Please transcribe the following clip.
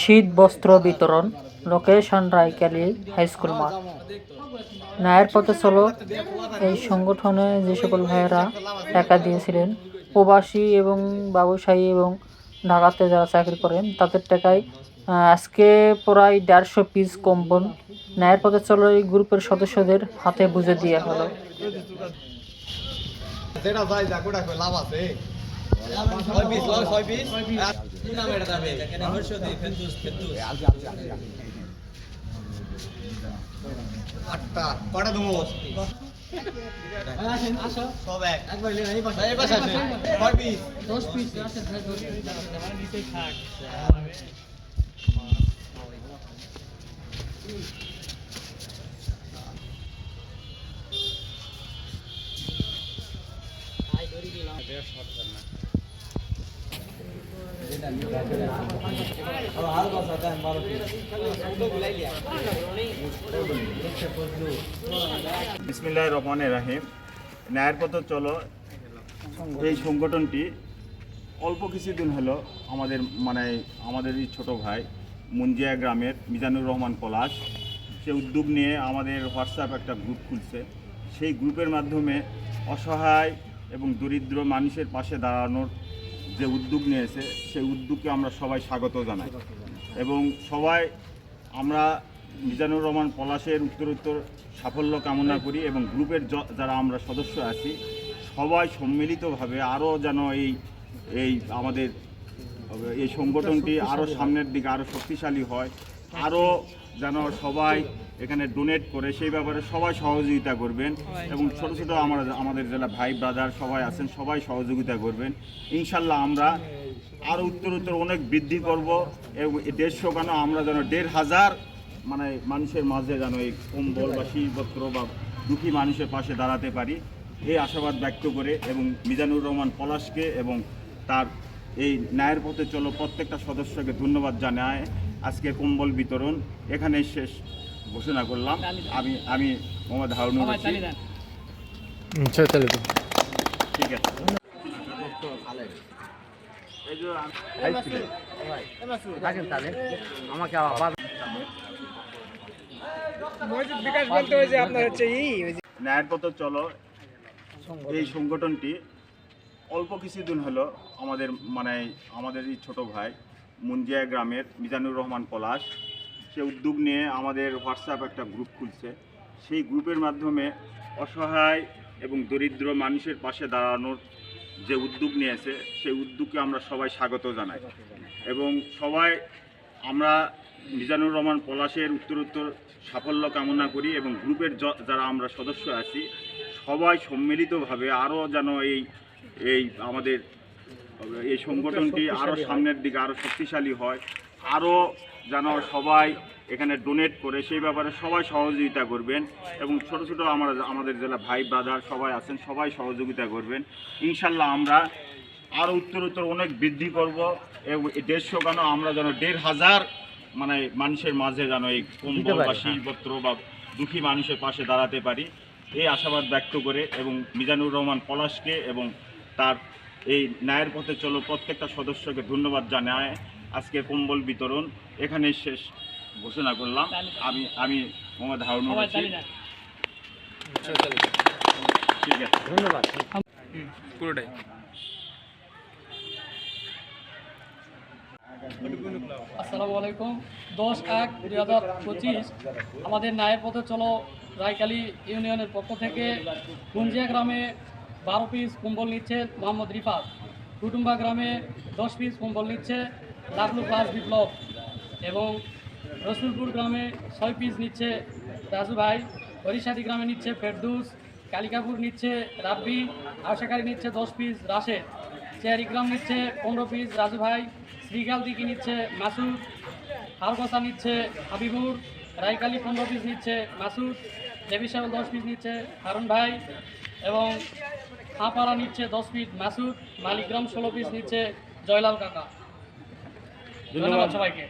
শীত, বস্ত্র বিতরণ লোকেশন রায়কালী হাই স্কুল মাঠ ন্যায়ের পথে চলো, এই সংগঠনে যে সকল ভাইয়েরা টাকা দিয়েছিলেন প্রবাসী এবং ব্যবসায়ী এবং ঢাকাতে যারা চাকরি করেন, তাদের টাকায় আজকে প্রায় দেড়শো পিস কম্বল ন্যায়ের পথে চলো এই গ্রুপের সদস্যদের হাতে বুঝে দেওয়া হলো। যেটা লাভ আছে। ছয় পিস লয় ছয় পিস কি নাম এটা যাবে এখানে হর্ষদি ফেন্দুস ফেন্দুস। আটটা কটা দেবো সব এক। এই পাশে আছে। ছয় পিস বিসমিল্লাহ রহমানের রাহিম। ন্যায়ের পথে চলো। এই সংগঠনটি অল্প কিছুদিন হলো আমাদের মানে আমাদের এই ছোট ভাই মুঞ্জিয়া গ্রামের মিজানুর রহমান পলাশ। সে উদ্যোগ নিয়ে আমাদের হোয়াটসঅ্যাপ একটা গ্রুপ খুলছে। সেই গ্রুপের মাধ্যমে অসহায় এবং দরিদ্র মানুষের পাশে দাঁড়ানোর যে উদ্যোগ নিয়েছে, সেই উদ্যোগকে আমরা সবাই স্বাগত জানাই। এবং সবাই আমরা মিজানুর রহমান পলাশের উত্তরোত্তর সাফল্য কামনা করি এবং গ্রুপের যারা আমরা সদস্য আছি, সবাই সম্মিলিতভাবে আরও যেন এই এই আমাদের এই সংগঠনটি আরও সামনের দিকে আরও শক্তিশালী হয়। আরও যেন সবাই এখানে ডোনেট করে সেই ব্যাপারে সবাই সহযোগিতা করবেন এবং ছোট ছোট আমরা আমাদের যারা ভাই ব্রাদার সবাই আছেন সবাই সহযোগিতা করবেন। ইনশাল্লাহ আমরা আরও উত্তর উত্তর অনেক বৃদ্ধি করব এবং এই দেড়শো কেন আমরা যেন দেড় হাজার মানে মানুষের মাঝে যেন এই কম্বল বা শীতপত্র বা দুঃখী মানুষের পাশে দাঁড়াতে পারি। এই আশাবাদ ব্যক্ত করে এবং মিজানুর রহমান পলাশকে এবং তার এই ন্যায়ের পথে চলো প্রত্যেকটা সদস্যকে ধন্যবাদ জানায়। আজকে কম্বল বিতরণ এখানে শেষ ঘোষণা করলাম। আমি আমি মোহাম্মদ রশিদ। ঠিক আছে। ন্যায়ের পথে চলো। এই সংগঠনটি অল্প কিছুদিন হলো আমাদের মানে আমাদের এই ছোট ভাই। মুঞ্জিয়া গ্রামের মিজানুর রহমান পলাশ। সে উদ্যোগ নিয়ে আমাদের হোয়াটসঅ্যাপ একটা গ্রুপ খুলছে। সেই গ্রুপের মাধ্যমে অসহায় এবং দরিদ্র মানুষের পাশে দাঁড়ানোর যে উদ্যোগ নিয়েছে, সেই উদ্যোগকে আমরা সবাই স্বাগত জানাই। এবং সবাই আমরা মিজানুর রহমান পলাশের উত্তরোত্তর সাফল্য কামনা করি এবং গ্রুপের যারা আমরা সদস্য আছি, সবাই সম্মিলিতভাবে আরও যেন এই এই আমাদের এই সংগঠনটি আরও সামনের দিকে আরও শক্তিশালী হয়। আরও যেন সবাই এখানে ডোনেট করে সেই ব্যাপারে সবাই সহযোগিতা করবেন এবং ছোট ছোট আমরা আমাদের জেলা ভাই ব্রাদার সবাই আছেন সবাই সহযোগিতা করবেন। ইনশাল্লাহ আমরা আরও উত্তরোত্তর অনেক বৃদ্ধি করব দেড়শো কেন আমরা যেন দেড় হাজার মানে মানুষের মাঝে যেন এই কম্বল বা শীতপত্র বা দুঃখী মানুষের পাশে দাঁড়াতে পারি। এই আশাবাদ ব্যক্ত করে এবং মিজানুর রহমান পলাশকে এবং তার এই ন্যায়ের পথে চলো। প্রত্যেকটা সদস্যকে ধন্যবাদ জানায়। আজকে কম্বল বিতরণ এখানে শেষ ঘোষণা করলাম। আমি আমি মোহাম্মদ রশিদ। ঠিক আছে। ধন্যবাদ। আসসালামু আলাইকুম। দশ এক দুই হাজার পঁচিশ আমাদের ন্যায়ের পথে চলো। রায়কালী ইউনিয়নের পক্ষ থেকে। গুঞ্জিয়া গ্রামে বারো পিস কুম্বল নিচ্ছে মোহাম্মদ রিফাত। কুটুম্বা গ্রামে দশ পিস কুম্বল নিচ্ছে লাভলু ক্লাস বিপ্লব এবং রসুলপুর গ্রামে ছয় পিস নিচ্ছে রাজু ভাই। হরিশাদি গ্রামে নিচ্ছে ফেরদুস, কালিকাপুর নিচ্ছে রাব্বি, আশাকারি নিচ্ছে দশ পিস রাশেদ। চেয়ারিগ্রাম নিচ্ছে পনেরো পিস রাজু ভাই, শ্রীগাল দিকে নিচ্ছে মাসুদ হালকসা নিচ্ছে হাবিবুর, রায়কালী পনেরো পিস নিচ্ছে মাসুদ, দেবী দশ পিস নিচ্ছে হারুন ভাই এবং হাঁপাড়া নিচ্ছে দশ পিস মাসুদ মালিকগ্রাম ষোলো পিস নিচ্ছে জয়লাল কাকা। ধন্যবাদ। সবাইকে।